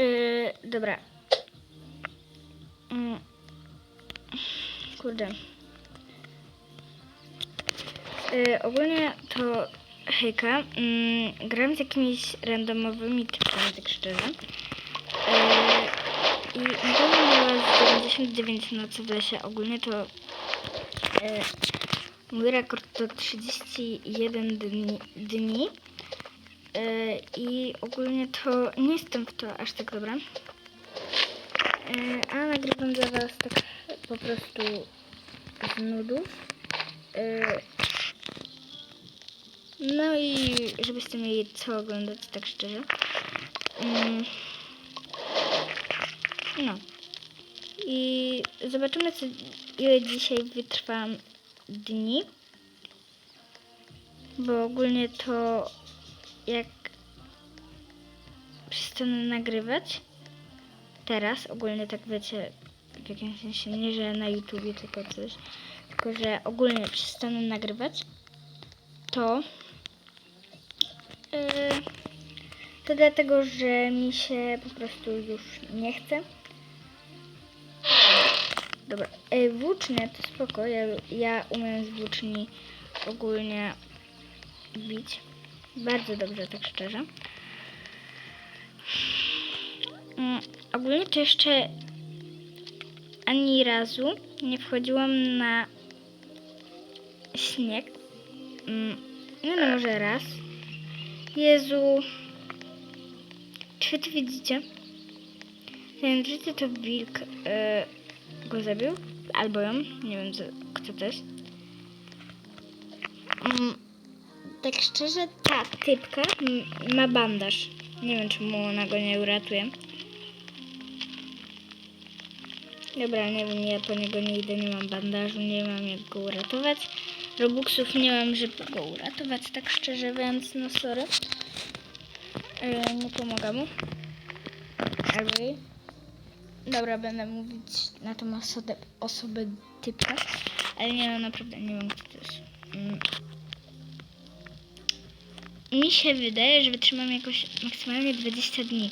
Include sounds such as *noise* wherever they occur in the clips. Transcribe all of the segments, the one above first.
Yy, dobra. Mm. Kurde. Yy, ogólnie to hejka. Mm, gram z jakimiś randomowymi typami, tak szczerze. Yy, I pewno miała z 99 nocy w lesie. Ogólnie to yy, mój rekord to 31 dni. dni. Yy, I ogólnie to nie jestem w to aż tak dobra. Yy, a nagrywam dla Was tak po prostu z nudów. Yy, no i żebyście mieli co oglądać, tak szczerze. Mm. No. I zobaczymy, co, ile dzisiaj wytrwam dni. Bo ogólnie to jak przestanę nagrywać teraz, ogólnie tak wiecie, w jakimś sensie nie, że na YouTubie tylko coś, tylko że ogólnie przestanę nagrywać, to yy, to dlatego, że mi się po prostu już nie chce. Dobra, yy, włócznie to spoko, ja, ja umiem z włóczni ogólnie bić. Bardzo dobrze, tak szczerze. Mm, ogólnie to jeszcze ani razu nie wchodziłam na śnieg. Mm, no, może raz. Jezu. Czy to widzicie? Ten widzicie to wilk e, go zabił? Albo ją. Nie wiem co, kto to jest. Mm, tak szczerze, ta typka ma bandaż. Nie wiem, czemu ona go nie uratuje. Dobra, nie wiem, ja po niego nie idę, nie mam bandażu, nie mam jak go uratować. Robuxów nie mam, żeby go uratować, tak szczerze, więc no sorry. Yy, nie pomogę mu. Dobra, będę mówić na tą osobę, osobę typka. Ale nie, no naprawdę nie wiem, kto to jest. Mm. Mi się wydaje, że wytrzymam jakoś maksymalnie 20 dni.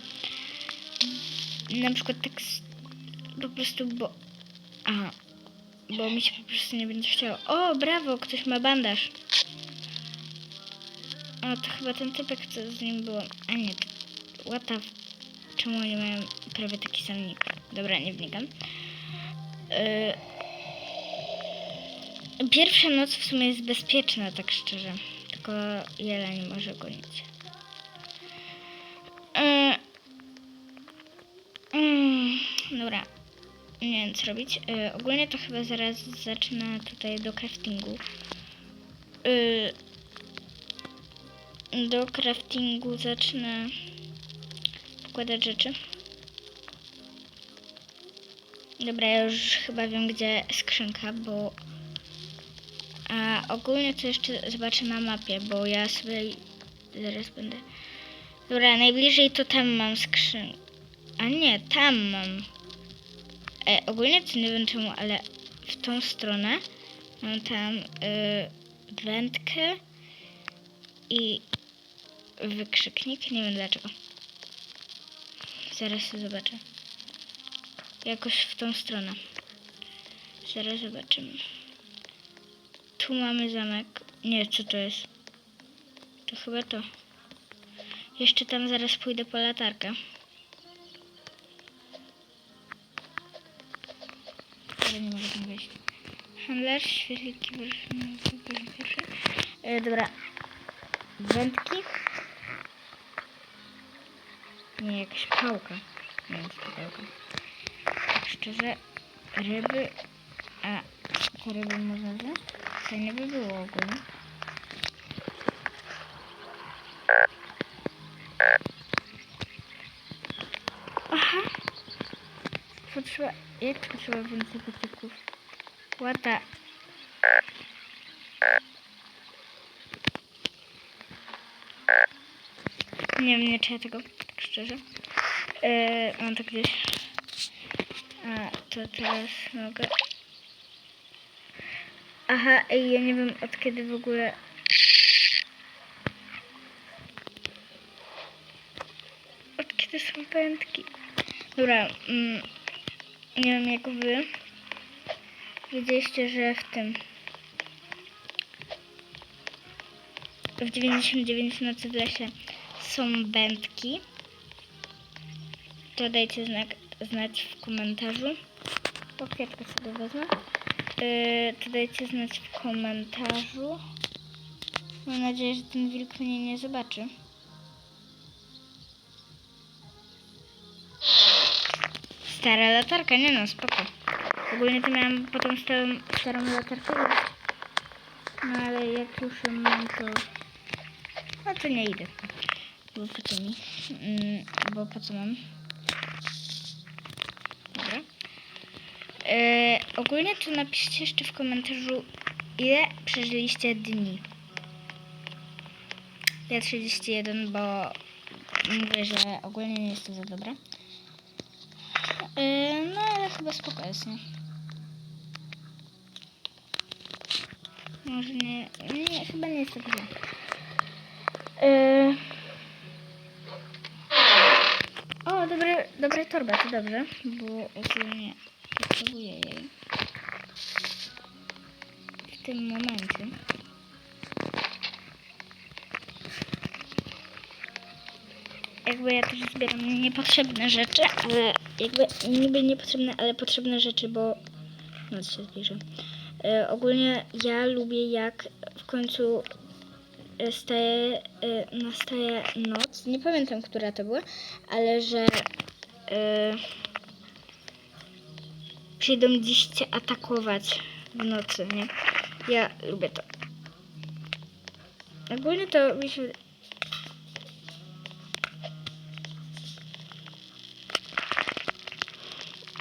Na przykład tak po prostu, bo... Aha. Bo mi się po prostu nie będzie chciało. O, brawo, ktoś ma bandaż. O, to chyba ten typek, co z nim było. A nie. What Czemu oni mają prawie taki sam nick? Dobra, nie wnikam. Yy... Pierwsza noc w sumie jest bezpieczna, tak szczerze. Tylko jeleń może gonić. Yy... Mm, dobra. Nie wiem co robić. Yy, ogólnie to chyba zaraz zacznę tutaj do craftingu. Yy, do craftingu zacznę wkładać rzeczy. Dobra, ja już chyba wiem gdzie skrzynka, bo a ogólnie to jeszcze zobaczę na mapie, bo ja sobie zaraz będę. Dobra, najbliżej to tam mam skrzynkę. A nie, tam mam. E, ogólnie to nie wiem czemu, ale w tą stronę mam tam y, wędkę i wykrzyknik. Nie wiem dlaczego. Zaraz to zobaczę. Jakoś w tą stronę. Zaraz zobaczymy. Tu mamy zamek. Nie, co to jest? To chyba to. Jeszcze tam zaraz pójdę po latarkę. Ale nie mogę tam wejść. Handlarz, świetliki. E, dobra. Wędki. Nie, jakaś pałka. Nie wiem, co to pałka. Szczerze, ryby... A, te ryby można wziąć? To nie by było ogólnie. Aha. Potrzeba... Jak potrzeba więcej patyków? Łata. Nie wiem, nie czuję tego, tak szczerze. Yy, mam to gdzieś. A, to teraz mogę. Aha, ej, ja nie wiem od kiedy w ogóle. Od kiedy są pętki. Dobra, mm, nie wiem jak wy. Wiedzieliście, że w tym... W 99 nocy w lesie są wędki. To dajcie znak, znać w komentarzu. Po kwiatkę sobie wezmę. Yy, to dajcie znać w komentarzu. Mam nadzieję, że ten wilk mnie nie zobaczy. Stara latarka, nie no, spoko. Ogólnie to miałam potem starą, starą latarkę. No ale jak już mam, to... No to nie idę. Bo po co mi? Mm, bo po co mam? Dobra. E, ogólnie to napiszcie jeszcze w komentarzu, ile przeżyliście dni. Ja 31, bo mówię, że ogólnie nie jest to za dobre. E, no ale chyba spoko jest, nie? Może nie, nie chyba nie jest tak źle. E, o, dobre, dobre torba, to dobrze, bo ogólnie potrzebuję jej w tym momencie. Jakby ja też zbieram niepotrzebne rzeczy, ale jakby niby niepotrzebne, ale potrzebne rzeczy, bo noc się zbliża. E, ogólnie ja lubię jak w końcu e, staje, e, nastaje noc. Nie pamiętam, która to była, ale że e, przyjdą dziś cię atakować w nocy, nie? Ja lubię to. Ogólnie to mi się...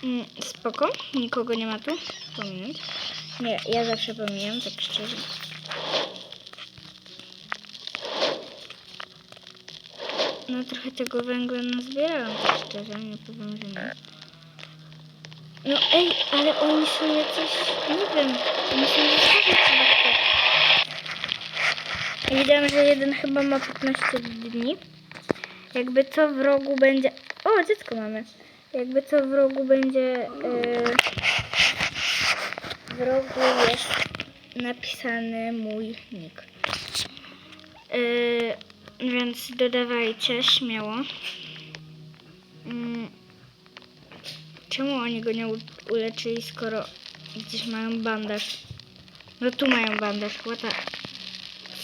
Mm, Spoko, nikogo nie ma tu. Pominąć. Nie, ja zawsze pomijam, tak szczerze. No trochę tego węgla nazbierałam, tak szczerze, nie powiem, że nie. No ej, ale oni są jacyś, nie wiem, oni są zostawić chyba Widziałam, że jeden chyba ma 15 dni. Jakby co w rogu będzie... O, dziecko mamy. Jakby co w rogu będzie... Yy... W rogu jest napisany mój nick. Yy, więc dodawajcie śmiało. Mm. Czemu oni go nie uleczyli, skoro gdzieś mają bandaż? No tu mają bandaż, chłota.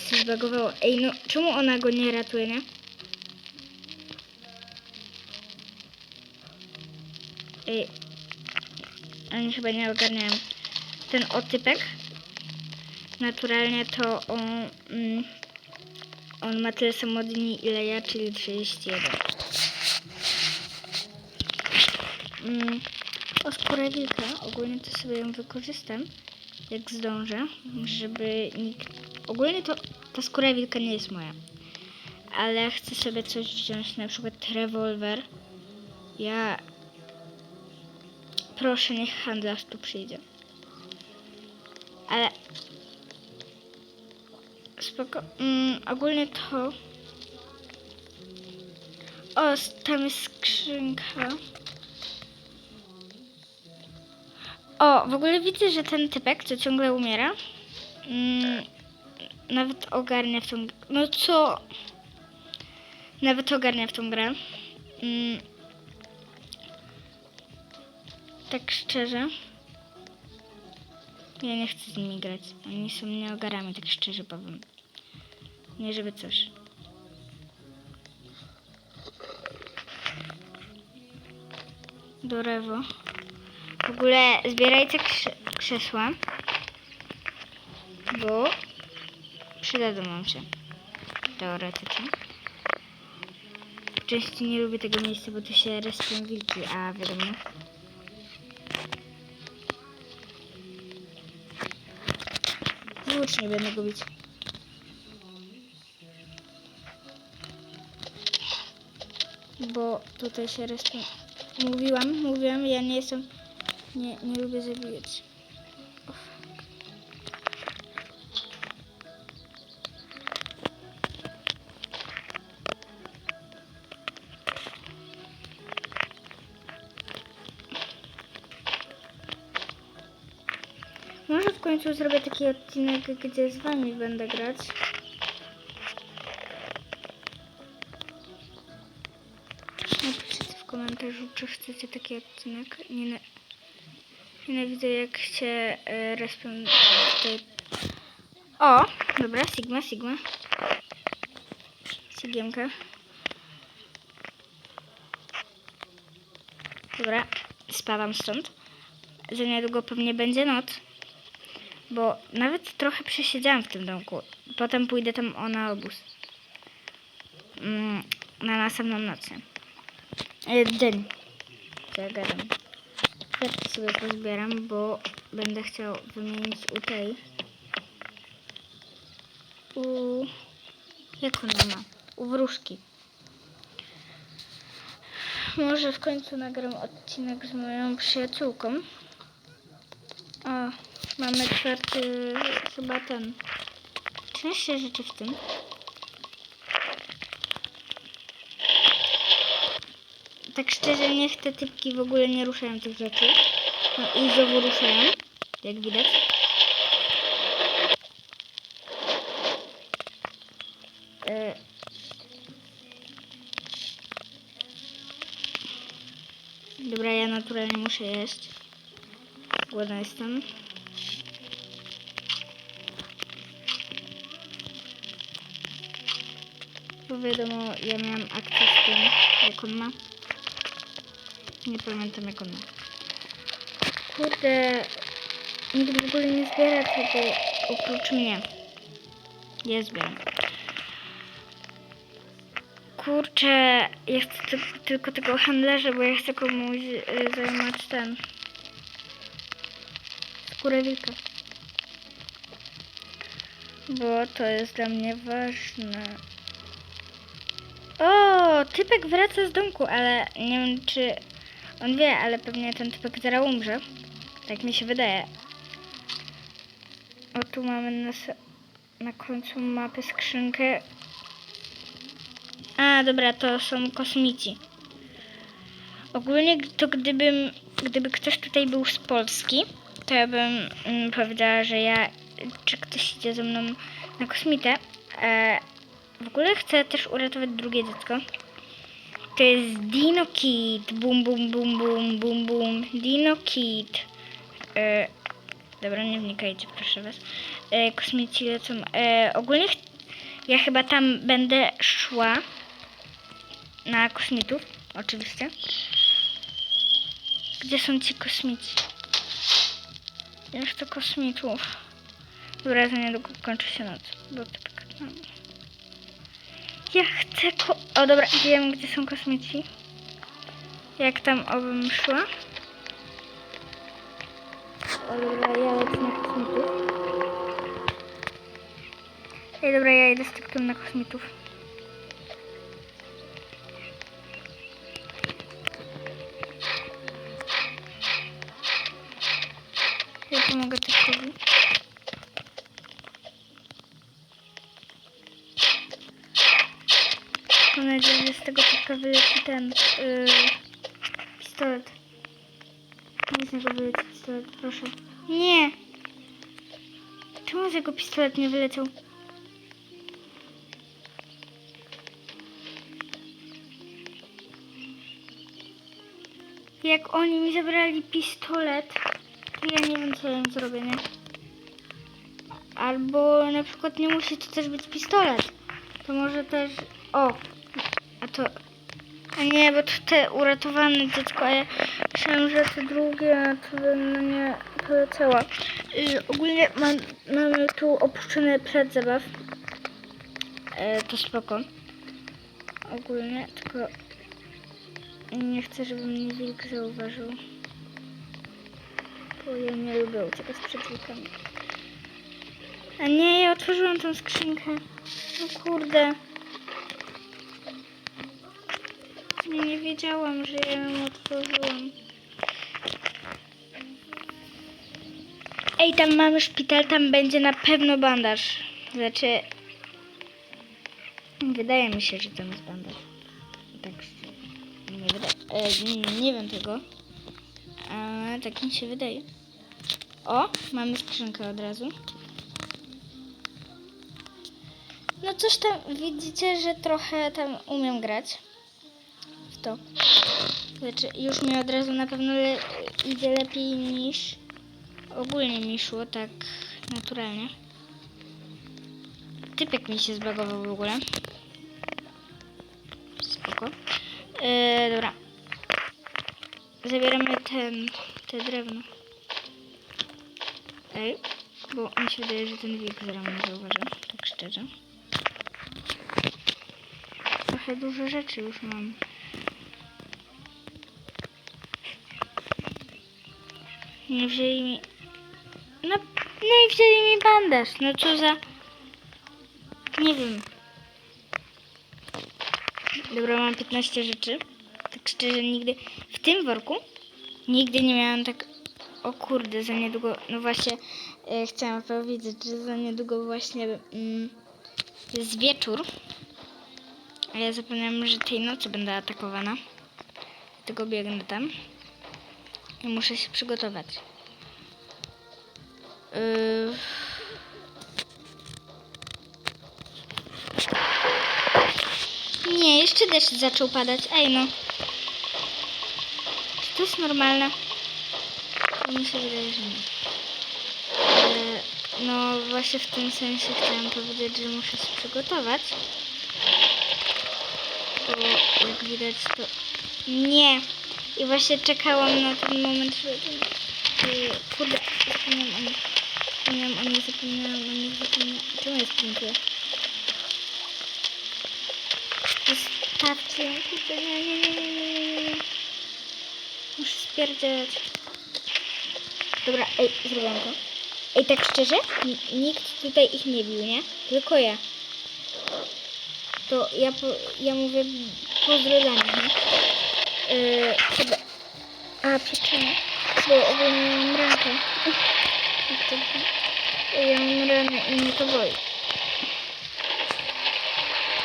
się zbagowało. Ej, no czemu ona go nie ratuje, nie? Ej, oni chyba nie ogarniają. Ten otypek, naturalnie to on, mm, on ma tyle samo dni ile ja, czyli 31. Mm, o skórę wilka, ogólnie to sobie ją wykorzystam, jak zdążę, żeby nikt... Ogólnie to ta skóra wilka nie jest moja, ale chcę sobie coś wziąć, na przykład rewolwer. Ja... Proszę, niech handlarz tu przyjdzie. Ale... Spoko... Mm, ogólnie to... O, tam jest skrzynka. O, w ogóle widzę, że ten typek, co ciągle umiera, mm, nawet ogarnia w tą... No co? Nawet ogarnia w tą grę. Mm, tak szczerze. Ja nie chcę z nimi grać. Oni są nieogarami, tak szczerze powiem. Nie żeby coś. Do rewo. W ogóle zbierajcie krze- krzesła, bo przydadzą wam się. Teoretycznie. Częściej nie lubię tego miejsca, bo tu się respią wilki, a wiadomo. Włócznie będę go bić. Bo tutaj się respią. Mówiłam, mówiłam, ja nie jestem... Nie, nie lubię zabijać. Może w końcu zrobię taki odcinek, gdzie z wami będę grać. Napiszcie w komentarzu, czy chcecie taki odcinek. Nie, nienawidzę jak się tutaj. O, dobra, Sigma, Sigma. Sigiemka. Dobra, spadam stąd. Za niedługo pewnie będzie noc. Bo nawet trochę przesiedziałam w tym domku. Potem pójdę tam o na obóz. Mm, na następną noc. E, dzień. Ja gadam. Kwiatki sobie pozbieram, bo będę chciał wymienić u tej. U... Jak ona ma? U wróżki. Może w końcu nagram odcinek z moją przyjaciółką. O, mamy czwarty chyba ten. 13 rzeczy w tym. Tak szczerze, niech te typki w ogóle nie ruszają tych rzeczy. No i znowu ruszają, jak widać. E, Dobra, ja naturalnie muszę jeść. Głodna jestem. Bo wiadomo, ja miałam akcję z tym, jak on ma. Nie pamiętam jak on ma. Kurde, nikt w ogóle nie zbiera tego oprócz mnie. Ja zbieram. Kurczę, ja chcę ty- tylko tego handlarza, bo ja chcę komuś y, zajmować ten. Skórę wilka. Bo to jest dla mnie ważne. O, typek wraca z domku, ale nie wiem czy on wie, ale pewnie ten typek zaraz umrze. Tak mi się wydaje. O, tu mamy na, na końcu mapy skrzynkę. A, dobra, to są kosmici. Ogólnie to gdybym, gdyby ktoś tutaj był z Polski, to ja bym mm, powiedziała, że ja, czy ktoś idzie ze mną na kosmitę. E, w ogóle chcę też uratować drugie dziecko. To jest Dino Kid. Bum, bum, bum, bum, bum, bum. Dino Kid. E, dobra, nie wnikajcie, proszę was. E, kosmici lecą. E, ogólnie ja chyba tam będę szła na kosmitów, oczywiście. Gdzie są ci kosmici? Już to kosmitów. Dobra, za niedługo kończy się noc. Bo to tak. Ja chcę ko... O dobra, wiem gdzie są kosmici. Jak tam obym szła. O dobra, ja lecę na kosmitów. Ej dobra, ja idę z typkiem na kosmitów. Ja typkowi. Typka wyleci ten yy, pistolet. Nie z niego wyleci pistolet, proszę. Nie! Czemu z jego pistolet nie wyleciał? Jak oni mi zabrali pistolet, to ja nie wiem co ja im zrobię, nie? Albo na przykład nie musi to też być pistolet. To może też... O! A to... A nie, bo to te uratowane dziecko, a ja myślałam, że to drugie, to na nie poleciała. Y, ogólnie mam, mamy tu opuszczony plac zabaw. E, to spoko. Ogólnie, tylko nie chcę, żeby mnie wilk zauważył. Bo ja nie lubię uciekać przed wilkami. A nie, ja otworzyłam tą skrzynkę. No kurde. Wiedziałam, że ja ją otworzyłam. Ej, tam mamy szpital, tam będzie na pewno bandaż. Znaczy... Wydaje mi się, że tam jest bandaż. Tak. Nie, wydaje, e, nie, nie wiem tego. Ale tak mi się wydaje. O, mamy skrzynkę od razu. No coś tam, widzicie, że trochę tam umiem grać to. Znaczy, już mi od razu na pewno le idzie lepiej niż ogólnie mi szło, tak naturalnie. Typek mi się zbagował w ogóle. Spoko. Yy, dobra. Zabieramy ten, te drewno. Ej, bo mi się wydaje, że ten wilk zaraz mnie zauważy, tak szczerze. Trochę dużo rzeczy już mam. Nie wzięli mi... No, no i wzięli mi bandaż. No co za... Nie wiem. Dobra, mam 15 rzeczy. Tak szczerze nigdy... W tym worku nigdy nie miałam tak... O kurde, za niedługo... No właśnie e, chciałam powiedzieć, że za niedługo właśnie mm, jest wieczór. A ja zapomniałam, że tej nocy będę atakowana. Dlatego biegnę tam. Muszę się przygotować. Yy... Nie, jeszcze deszcz zaczął padać. Ej no. Czy to jest normalne? Mi się wydaje, że nie. Yy, no właśnie w tym sensie chciałam powiedzieć, że muszę się przygotować. Bo jak widać to... Nie. I właśnie czekałam na ten moment. Yy, Kurde, zapomniałam o nich. Zapomniałam o nich, zapomniałam o nich, zapomniałam... Czemu jest pięknie? Zostawcie. Kurde, nie, nie, nie, nie, nie. Muszę spierdziać. Dobra, ej, zrobiłam to. Ej, tak szczerze, nikt tutaj ich nie bił, nie? Tylko ja. To ja, ja mówię pozdro dla nich, nie? Yy, chyba... A, pieczenie. Bo ogólnie mam było? Ja mam ranę i mnie to boli.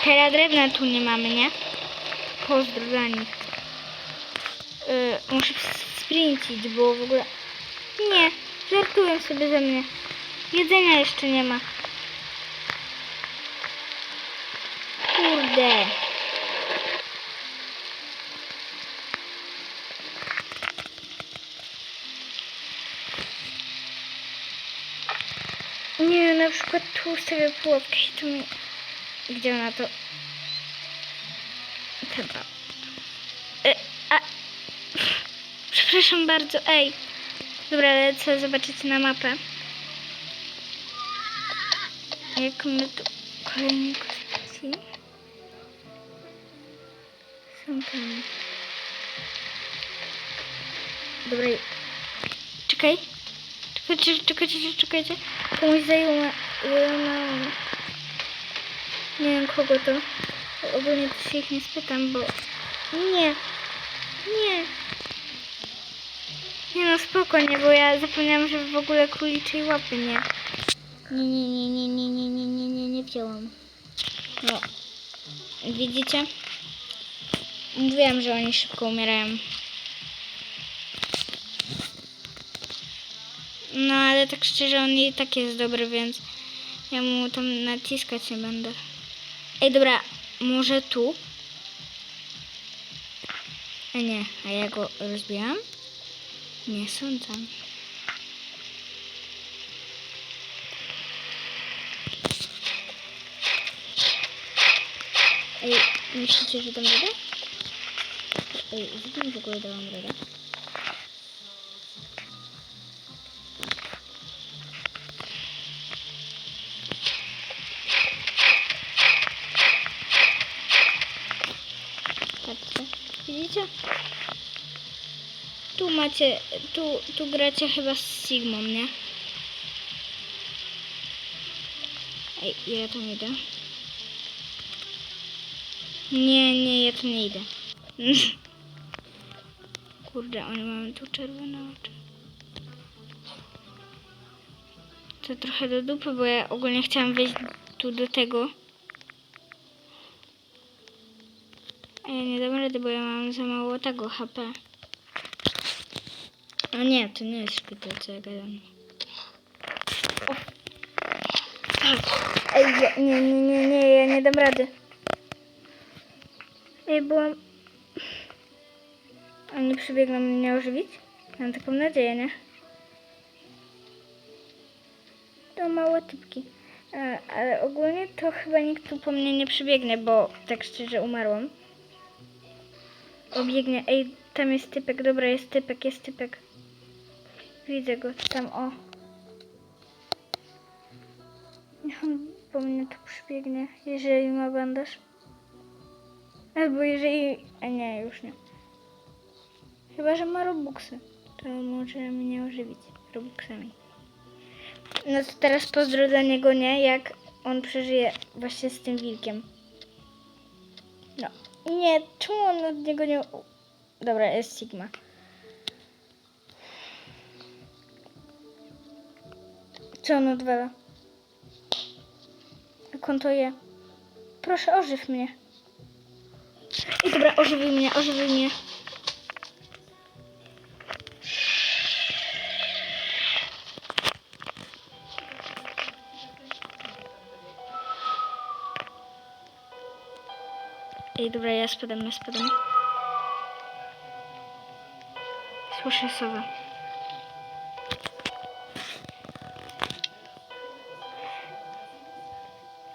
Teraz drewna tu nie mamy, nie? Pozdro dla nich. Yy, muszę sprintić, bo w ogóle... Nie, żartują sobie ze mnie. Jedzenia jeszcze nie ma. Kurde. Nie, na przykład tu ustawię pułapki i tu mi... Gdzie ona to... Chyba. E, a... Przepraszam bardzo, ej. Dobra, lecę zobaczyć na mapę. Jak my tu... Kolejni kosmici. Są tam. Dobra. Czekaj. Czekajcie, czekajcie, czekajcie. Komuś zajęło... zajęło- Nie wiem kogo to. Ogólnie to się ich nie spytam, bo... Nie. Nie. Nie no spokojnie, bo ja zapomniałam, że w ogóle króliczej łapy nie. Nie, nie, nie, nie, nie, nie, nie, nie, nie, nie wzięłam. No. Widzicie? Mówiłam, że oni szybko umierają. No ale tak szczerze, on i tak jest dobry, więc ja mu tam naciskać nie będę. Ej, dobra, może tu? A nie, a ja go rozbijam? Nie sądzę. Ej, myślicie, że dam radę? Ej, z tym w ogóle dałam radę? Tu macie, tu, tu gracie chyba z Sigmą, nie? Ej, ja tam idę. Nie, nie, ja tu nie idę. *laughs* Kurde, oni mają tu czerwone oczy. To trochę do dupy, bo ja ogólnie chciałam wejść tu do tego. A ja nie dam rady, bo ja mam za mało tego HP. O nie, to nie jest szpital, co ja gadam. Ej, ja, nie, nie, nie, nie, ja nie dam rady. Ej, byłam... Oni przybiegną mnie ożywić? Mam taką nadzieję, nie? To małe typki. E, ale ogólnie to chyba nikt tu po mnie nie przybiegnie, bo tak szczerze umarłam. Obiegnie. Ej, tam jest typek, dobra, jest typek, jest typek. Widzę go tam, o. Niech *laughs* on po mnie tu przybiegnie, jeżeli ma bandaż. Albo jeżeli... A nie, już nie. Chyba, że ma robuxy. To może mnie ożywić robuxami. No to teraz pozdro dla niego, nie? Jak on przeżyje właśnie z tym wilkiem. Nie, czemu on od niego nie... Dobra, jest Sigma. Co on odwala? Jak on to je? Proszę, ożyw mnie. I dobra, ożywił mnie, ożywił mnie. Dobra, ja spadam, ja spadam. Słyszę sowę.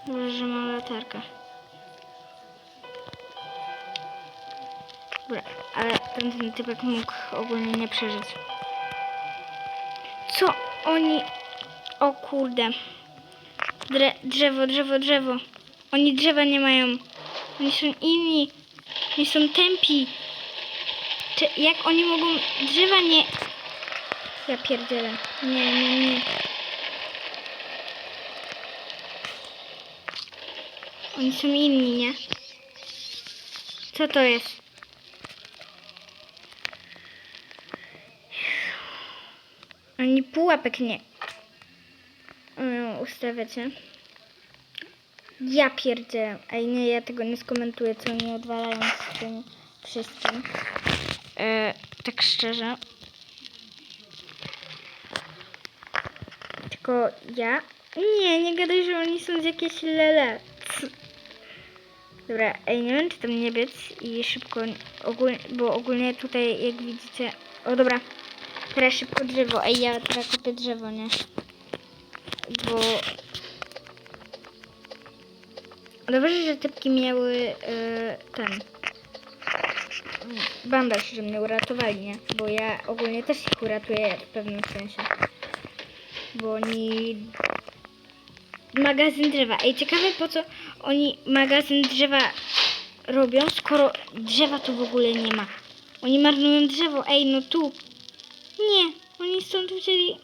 Dobrze, że mam latarkę. Dobra, ale ten typek mógł ogólnie nie przeżyć. Co oni... O kurde. Dre, drzewo, drzewo, drzewo. Oni drzewa nie mają. Oni są inni. Oni są tępi. Czy, jak oni mogą drzewa nie... Ja pierdzielę. Nie, nie, nie. Oni są inni, nie? Co to jest? Oni pułapek nie umieją? Ja pierdzielę. Ej, nie, ja tego nie skomentuję, co oni odwalają z tym wszystkim. E, tak szczerze. Tylko ja... Nie, nie gadaj, że oni są z jakieś lele. Dobra, ej, nie wiem, czy tam nie biec i szybko, ogólnie, bo ogólnie tutaj, jak widzicie... O, dobra. Teraz szybko drzewo. Ej, ja teraz kopię drzewo, nie? Bo Dobrze, że typki miały yy, ten bandaż, że mnie uratowali, nie? Bo ja ogólnie też ich uratuję w pewnym sensie. Bo oni... Magazyn drzewa. Ej, ciekawe po co oni magazyn drzewa robią, skoro drzewa tu w ogóle nie ma. Oni marnują drzewo. Ej, no tu. Nie, oni stąd wzięli...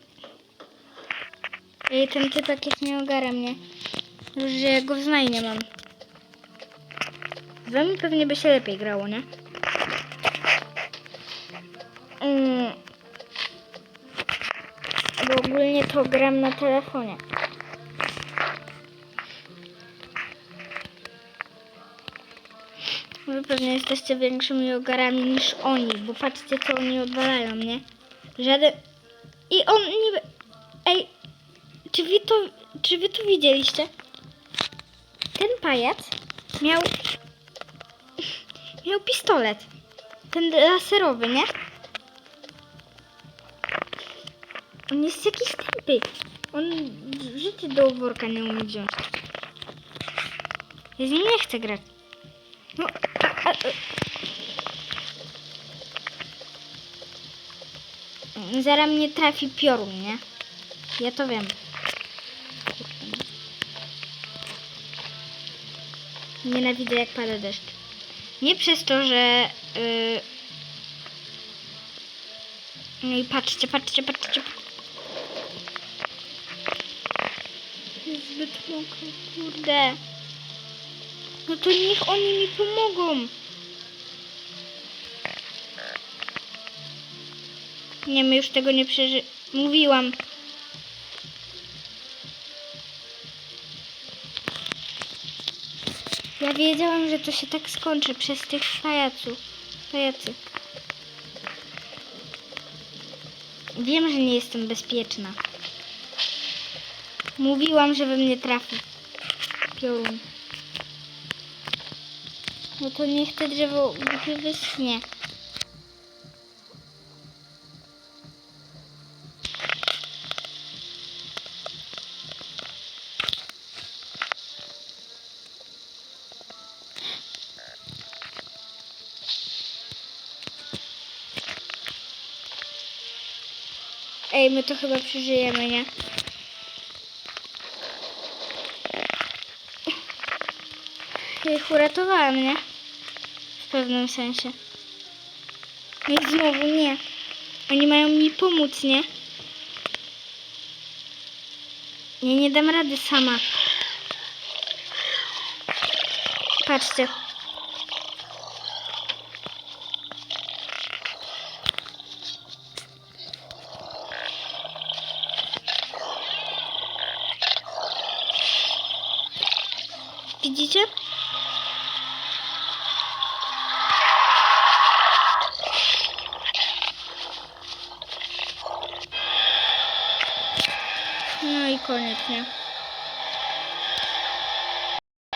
Ej, ten typek jak nie ogara mnie. Że go w znajmie mam. Z wami pewnie by się lepiej grało, nie? Mm. Bo ogólnie to gram na telefonie. Wy pewnie jesteście większymi ogarami niż oni, bo patrzcie co oni odwalają, nie? Żaden... I on niby... Ej, czy wy to, czy wy to widzieliście? Ten pajac miał miał pistolet. Ten laserowy, nie? On jest jakiś tępy. On w życiu do worka nie umie wziąć. Ja z nim nie chcę grać. No, a, a, a. Zaraz mnie trafi piorun, nie? Ja to wiem. Nienawidzę jak pada deszcz. Nie przez to, że... Yy... No i patrzcie, patrzcie, patrzcie. Jest zbyt mokro, kurde. No to niech oni mi pomogą. Nie, my już tego nie przeży... Mówiłam. Wiedziałam, że to się tak skończy przez tych pajaców. Wiem, że nie jestem bezpieczna. Mówiłam, że we mnie trafi. Piorun. No to niech te drzewo wyschnie. My to chyba przeżyjemy, nie? Ich uratowałam, nie? W pewnym sensie. No znowu nie. Oni mają mi pomóc, nie? Nie, nie dam rady sama. Patrzcie.